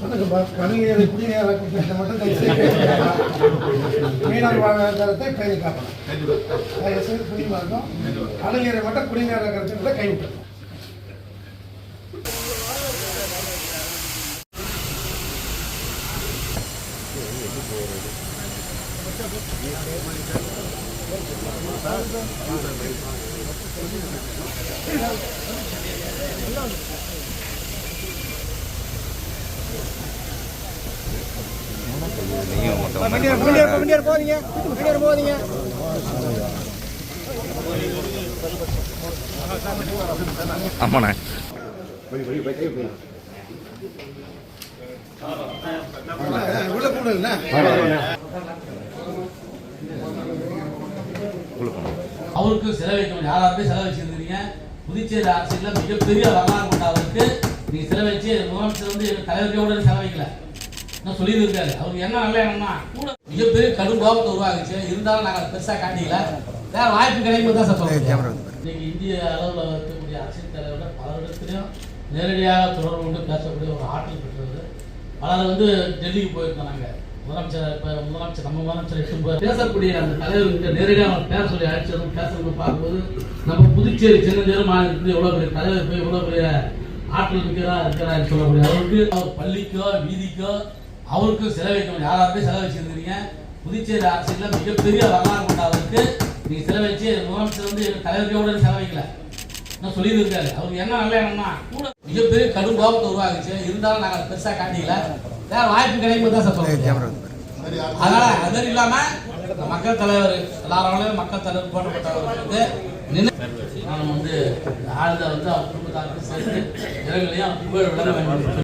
வணக்கம்ப்பா கலைஞர் மட்டும் தயவு செய்து கைவிடுங்க. மீனவர் பேணி காப்பணும். புரியுமா இருக்கும் மட்டும் குடிநீர் திட்டத்தை கைவிட்டணும் ஆமாண்ணே. உள்ள போடல அவருக்கு செலவழிக்கணும் யாராருமே செலவழிச்சிருந்தீங்க. புதுச்சேரி அரசியலில் மிகப்பெரிய வரலாறு கொண்ட அவருக்கு. நீங்க செலவழிச்சு முதலமைச்சர் வந்து தலைவர்களோட செலவழிக்கல. நான் சொல்லியிருக்காரு அவருக்கு என்ன நல்ல கூட மிகப்பெரிய கடும் கோபத்தை உருவாகுச்சு இருந்தாலும் நாங்கள் பெருசாக காட்டிக்கல. வேற வாய்ப்பு கிடைக்கும் தான் சார் சொல்றோம் இன்னைக்கு இந்திய அளவில் இருக்கக்கூடிய அரசியல் தலைவர்கள் பலரிடத்திலையும் நேரடியாக தொடர்பு கொண்டு பேசக்கூடிய ஒரு ஆற்றல் பெற்றது பலர் வந்து டெல்லிக்கு நாங்கள் முதலமைச்சர் இப்போ முதலமைச்சர் நம்ம முதலமைச்சர் இப்போ பேசக்கூடிய அந்த தலைவர்கிட்ட நேரடியாக அவர் பேச சொல்லி அழைச்சதும் பேசுறது பார்க்கும்போது நம்ம புதுச்சேரி சின்னஞ்சேரும் மாநிலத்தில் எவ்வளோ பெரிய தலைவர் போய் எவ்வளோ பெரிய ஆற்றல் மிக்கதா இருக்கிறார் சொல்லக்கூடிய அவர் பள்ளிக்கோ வீதிக்கோ அவருக்கு செலவழிக்கணும் யாராருமே செலவழிச்சிருந்தீங்க புதுச்சேரி அரசியலில் மிகப்பெரிய வரலாறு கொண்ட அவருக்கு. செலவழிச்சு முதலமைச்சர் வந்து எங்க தலைவர்களோட செலவழிக்கல. நான் சொல்லியிருக்காரு? அவருக்கு என்ன நல்ல எண்ணம்னா கூட மிகப்பெரிய கடும் கோபத்தை உருவாகுச்சு இருந்தாலும் நாங்கள் பெருசாக காட்டிக்கல. வேற வாய்ப்பு கிடைக்கும் தான் சார் சொல்றோம் அதனால அது இல்லாமல் மக்கள் தலைவர் எல்லாராலையும் மக்கள் தலைவர் போட்டப்பட்டவர் வந்து நினை- நான் வந்து ஆழ்ந்த வந்து அவர் குடும்பத்தாருக்கு சேர்த்து இரங்கலையும் புகழ் விட வேண்டும்